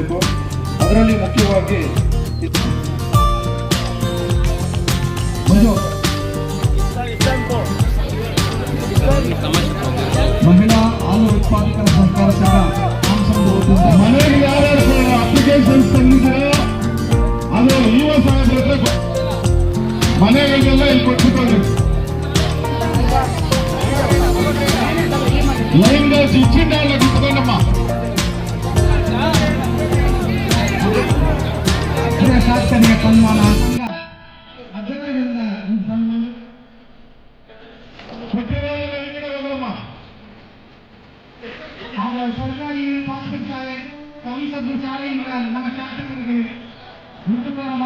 ಹಮ್ಮಿಕೋಬೇಕು ಅದರಲ್ಲಿ ಮುಖ್ಯವಾಗಿ ಮಹಿಳಾ ಹಾಲು ಉತ್ಪಾದಕರ ಸಹಕಾರ சாலை நம்ம சாப்பிட்டு இருக்கு முத்துக்குமாரம்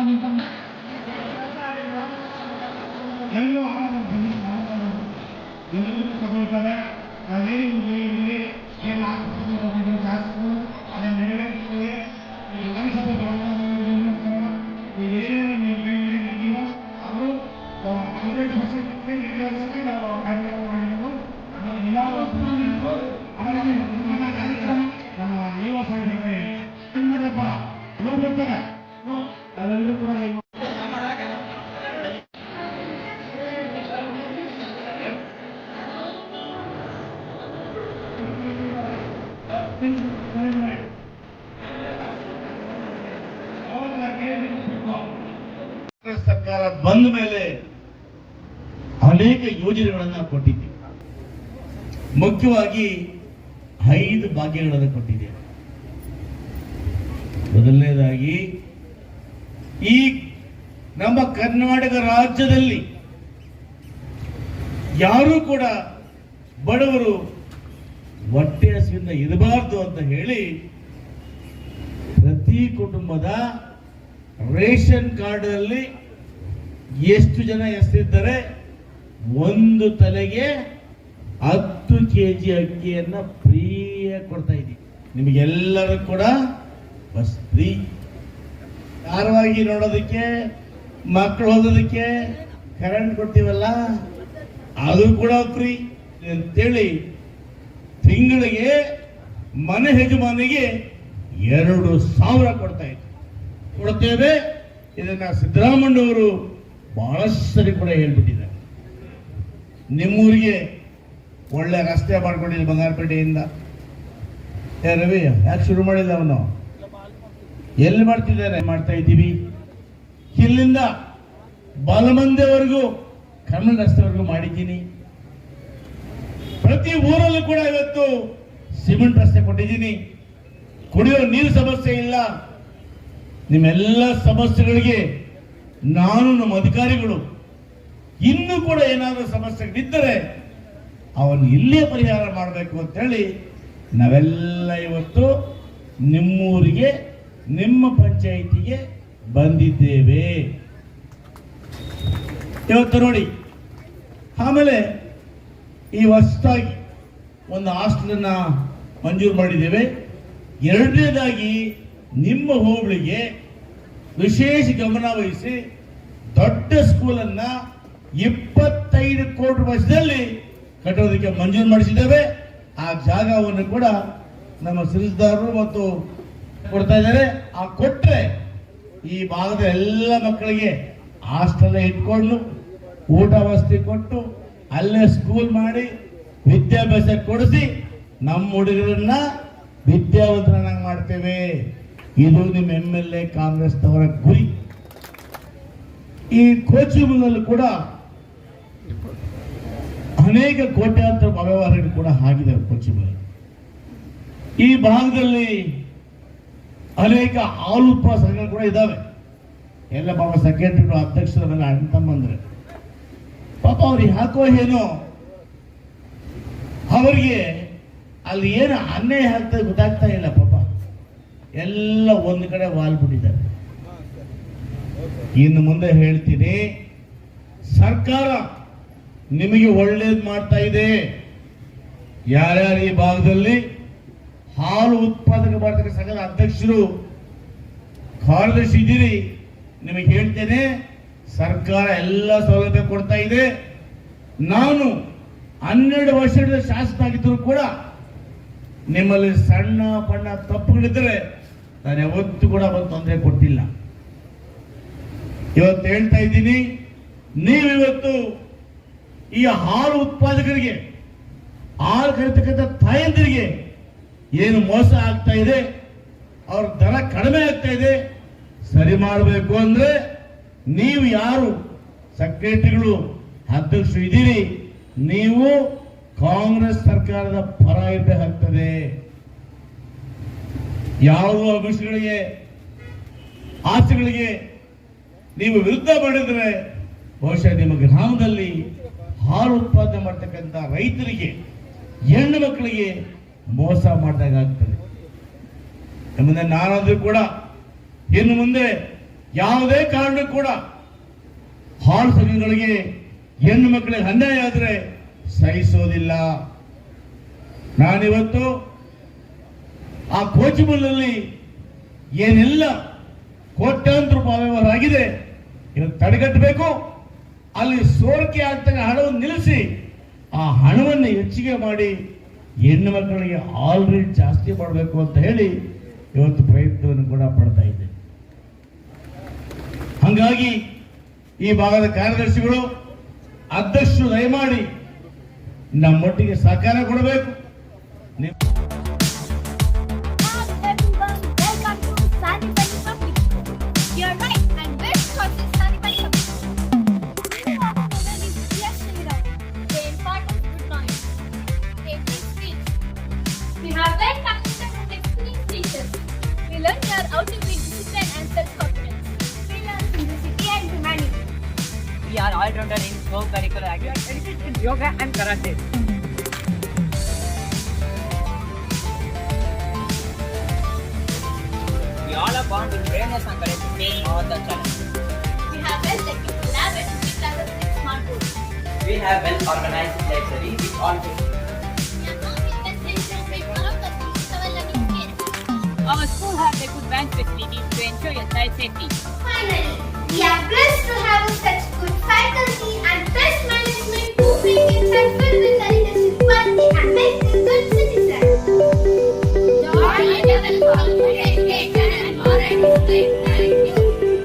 ಅದರಲ್ಲೂ ಕೂಡ ಸರ್ಕಾರ ಬಂದ ಮೇಲೆ ಅನೇಕ ಯೋಜನೆಗಳನ್ನ ಕೊಟ್ಟಿದ್ದೀವಿ. ಮುಖ್ಯವಾಗಿ ಐದು ಭಾಗ್ಯಗಳನ್ನು ಕೊಟ್ಟಿದ್ದೇವೆ. ಮೊದಲನೇದಾಗಿ ಈ ನಮ್ಮ ಕರ್ನಾಟಕ ರಾಜ್ಯದಲ್ಲಿ ಯಾರೂ ಕೂಡ ಬಡವರು ಹೊಟ್ಟೆ ಹಸಿವಿಂದ ಇರಬಾರ್ದು ಅಂತ ಹೇಳಿ ಪ್ರತಿ ಕುಟುಂಬದ ರೇಷನ್ ಕಾರ್ಡ್ ಅಲ್ಲಿ ಎಷ್ಟು ಜನ ಹೆಸರಿದ್ದಾರೆ? ಒಂದು ತಲೆಗೆ ಹತ್ತು ಕೆ ಜಿ ಅಕ್ಕಿಯನ್ನು ಫ್ರೀಯಾಗಿ ಕೊಡ್ತಾ ಇದ್ದೀವಿ. ನಿಮಗೆಲ್ಲರೂ ಕೂಡ ಬಸ್ ಫ್ರೀ. ಧಾರವಾಗಿ ನೋಡೋದಕ್ಕೆ ಮಕ್ಕಳು ಓದೋದಕ್ಕೆ ಕರೆಂಟ್ ಕೊಡ್ತೀವಲ್ಲ? ಅದು ಕೂಡ ಫ್ರೀ ಅಂತೇಳಿ ತಿಂಗಳಿಗೆ ಮನೆ ಯಜಮಾನಿಗೆ ಎರಡು ಸಾವಿರ ಕೊಡ್ತಾ ಇತ್ತು ಕೊಡ್ತೇವೆ. ಇದನ್ನ ಸಿದ್ದರಾಮಣ್ಣವರು ಬಹಳಷ್ಟು ಸರಿ ಕೂಡ ಹೇಳ್ಬಿಟ್ಟಿದ್ದಾರೆ. ನಿಮ್ಮೂರಿಗೆ ಒಳ್ಳೆ ರಸ್ತೆ ಮಾಡ್ಕೊಂಡಿದ್ದು ಬಂಗಾರಪೇಟೆಯಿಂದ. ರವಿ, ಯಾಕೆ ಶುರು ಮಾಡಿಲ್ಲ ಅವನು? ಎಲ್ಲಿ ಮಾಡ್ತಿದ್ದಾರೆ? ಮಾಡ್ತಾ ಇದ್ದೀವಿ. ಇಲ್ಲಿಂದ ಬಲಮಂದೆವರೆಗೂ ಕನ್ನಡ ರಸ್ತೆವರೆಗೂ ಮಾಡಿದ್ದೀನಿ. ಪ್ರತಿ ಊರಲ್ಲೂ ಕೂಡ ಇವತ್ತು ಸಿಮೆಂಟ್ ರಸ್ತೆ ಕೊಟ್ಟಿದ್ದೀನಿ. ಕುಡಿಯೋ ನೀರು ಸಮಸ್ಯೆ ಇಲ್ಲ. ನಿಮ್ಮೆಲ್ಲ ಸಮಸ್ಯೆಗಳಿಗೆ ನಾನು ನಮ್ಮ ಅಧಿಕಾರಿಗಳು ಇನ್ನೂ ಕೂಡ ಏನಾದರೂ ಸಮಸ್ಯೆಗಳಿದ್ದರೆ ಅವನು ಇಲ್ಲೇ ಪರಿಹಾರ ಮಾಡಬೇಕು ಅಂತೇಳಿ ನಾವೆಲ್ಲ ಇವತ್ತು ನಿಮ್ಮೂರಿಗೆ ನಿಮ್ಮ ಪಂಚಾಯಿತಿಗೆ ಬಂದಿದ್ದೇವೆ. ಇವತ್ತು ನೋಡಿ, ಆಮೇಲೆ ಈ ಹೊಸದಾಗಿ ಒಂದು ಹಾಸ್ಟೆಲನ್ನ ಮಂಜೂರು ಮಾಡಿದ್ದೇವೆ. ಎರಡನೇದಾಗಿ ನಿಮ್ಮ ಹೋಬಳಿಗೆ ವಿಶೇಷ ಗಮನ ವಹಿಸಿ ದೊಡ್ಡ ಸ್ಕೂಲನ್ನ ಇಪ್ಪತ್ತೈದು ಕೋಟಿ ವರ್ಷದಲ್ಲಿ ಕಟ್ಟೋದಕ್ಕೆ ಮಂಜೂರು ಮಾಡಿಸಿದ್ದೇವೆ. ಆ ಜಾಗವನ್ನು ಕೂಡ ನಮ್ಮ ಸಿರಿಸ್ದಾರರು ಮತ್ತು ಕೊಡ್ತಾ ಇದ್ದಾರೆ. ಆ ಕೊಟ್ರೆ ಈ ಭಾಗದ ಎಲ್ಲ ಮಕ್ಕಳಿಗೆ ಹಾಸ್ಟೆಲ್ ಇಟ್ಕೊಂಡು ಊಟ ವಸತಿ ಕೊಟ್ಟು ಅಲ್ಲೇ ಸ್ಕೂಲ್ ಮಾಡಿ ವಿದ್ಯಾಭ್ಯಾಸ ಕೊಡಿಸಿ ನಮ್ಮ ಹುಡುಗರನ್ನ ವಿದ್ಯಾವಂತರನ್ನಾಗಿ ಮಾಡ್ತೇವೆ. ಇದು ನಿಮ್ಮ ಎಂ ಎಲ್ ಎ ಕಾಂಗ್ರೆಸ್ನವರ ಗುರಿ. ಈ ಕೋಚಿಂಗ್ನಲ್ಲಿ ಕೂಡ ಅನೇಕ ಕೋಟ್ಯಾಂತರ ವ್ಯವಹಾರಗಳು ಕೂಡ ಆಗಿದೆ ಕೋಚಿಂಗ್ ಈ ಭಾಗದಲ್ಲಿ ಅನೇಕ ಹಾಲು ಉಪವಾಸಗಳು ಕೂಡ ಇದ್ದಾವೆ. ಎಲ್ಲ ಪಾಪ ಸೆಕ್ರೆಟರಿ ಅಧ್ಯಕ್ಷರಲ್ಲ ಅಣ್ಣ ತಮ್ಮಂದ್ರೆ. ಪಾಪ ಅವ್ರಿಗೆ ಹಾಕೋ ಏನೋ ಅವರಿಗೆ ಅಲ್ಲಿ ಏನು ಅನ್ಯಾಯ ಆಗ್ತದೆ ಗೊತ್ತಾಗ್ತಾ ಇಲ್ಲ ಪಾಪ. ಎಲ್ಲ ಒಂದು ಕಡೆ ವಾಲ್ಬಿಟ್ಟಿದ್ದಾರೆ ಇನ್ನು ಮುಂದೆ ಹೇಳ್ತೀನಿ, ಸರ್ಕಾರ ನಿಮಗೆ ಒಳ್ಳೇದು ಮಾಡ್ತಾ ಇದೆ. ಯಾರ್ಯಾರು ಈ ಭಾಗದಲ್ಲಿ ಹಾಲು ಉತ್ಪಾದಕ ಭಾರತಕ ಸಂಘದ ಅಧ್ಯಕ್ಷರು ಕಾರ್ಯದರ್ಶಿ ಇದ್ದೀರಿ, ನಿಮಗೆ ಹೇಳ್ತೇನೆ, ಸರ್ಕಾರ ಎಲ್ಲ ಸೌಲಭ್ಯ ಕೊಡ್ತಾ ಇದೆ. ನಾನು ಹನ್ನೆರಡು ವರ್ಷದ ಶಾಸಕ ಆಗಿದ್ದರೂ ಕೂಡ ನಿಮ್ಮಲ್ಲಿ ಸಣ್ಣ ಪಣ್ಣ ತಪ್ಪುಗಳಿದ್ದರೆ ನಾನು ಯಾವತ್ತೂ ಕೂಡ ಒಂದು ತೊಂದರೆ ಕೊಟ್ಟಿಲ್ಲ. ಇವತ್ತು ಹೇಳ್ತಾ ಇದ್ದೀನಿ ನೀವಿವತ್ತು ಈ ಹಾಲು ಉತ್ಪಾದಕರಿಗೆ ಹಾಲು ಕರಿತಕ್ಕಂಥ ಏನು ಮೋಸ ಆಗ್ತಾ ಇದೆ, ಅವ್ರ ದರ ಕಡಿಮೆ ಆಗ್ತಾ ಇದೆ, ಸರಿ ಮಾಡಬೇಕು ಅಂದ್ರೆ ನೀವು ಯಾರು? ಸೆಕ್ರೆಟರಿಗಳು ಅಧ್ಯಕ್ಷರು ಇದ್ದೀರಿ, ನೀವು ಕಾಂಗ್ರೆಸ್ ಸರ್ಕಾರದ ಪರ ಇರಬೇಕಾಗ್ತದೆ ಯಾವ ಅಂಶಗಳಿಗೆ ಆಸೆಗಳಿಗೆ ನೀವು ವಿರುದ್ಧ ಮಾಡಿದ್ರೆ, ಬಹುಶಃ ನಿಮ್ಮ ಗ್ರಾಮದಲ್ಲಿ ಹಾಲು ಉತ್ಪಾದನೆ ಮಾಡ್ತಕ್ಕಂಥ ರೈತರಿಗೆ, ಹೆಣ್ಣು ಮಕ್ಕಳಿಗೆ ಮೋಸ ಮಾಡಿದಾಗ ಆಗ್ತದೆ. ಮುಂದೆ ನಾನಾದ್ರೂ ಕೂಡ ಇನ್ನು ಮುಂದೆ ಯಾವುದೇ ಕಾರಣಕ್ಕೂ ಕೂಡ ಹಾಲು ಸಂಘಗಳಿಗೆ ಹೆಣ್ಣು ಮಕ್ಕಳಿಗೆ ಅನ್ಯಾಯ ಆದರೆ ಸಹಿಸೋದಿಲ್ಲ. ನಾನಿವತ್ತು ಆ ಕೋಚಿಬಲ್ನಲ್ಲಿ ಏನೆಲ್ಲ ಕೋಟ್ಯಾಂತರ ರೂಪಾಯಿ ವ್ಯವಹಾರ ಆಗಿದೆ, ಇದನ್ನು ತಡೆಗಟ್ಟಬೇಕು, ಅಲ್ಲಿ ಸೋರಿಕೆ ಆಗ್ತಾನೆ ಹಣವನ್ನು ನಿಲ್ಲಿಸಿ ಆ ಹಣವನ್ನು ಹೆಚ್ಚಿಗೆ ಮಾಡಿ ಹೆಣ್ಣು ಮಕ್ಕಳಿಗೆ ಆಲ್ರೆಡಿ ಜಾಸ್ತಿ ಮಾಡಬೇಕು ಅಂತ ಹೇಳಿ ಇವತ್ತು ಪ್ರಯತ್ನವನ್ನು ಕೂಡ ಪಡ್ತಾ ಇದ್ದೆ. ಹಂಗಾಗಿ ಈ ಭಾಗದ ಕಾರ್ಯದರ್ಶಿಗಳು ಅಧ್ಯಕ್ಷರು ದಯಮಾಡಿ ನಮ್ಮೊಟ್ಟಿಗೆ ಸಹಕಾರ ಕೊಡಬೇಕು. All-rounder in co-curricular activities in yoga and karate. We all are born with braveness and courage to face all the challenges. We have well-equipped lab and three classes with smart boards. We have well-organized library with all We are now invested to make one of the our learning experience. Our school has a good bench facilities to ensure your child safety. Finally, we are blessed to have such Bye, Christine.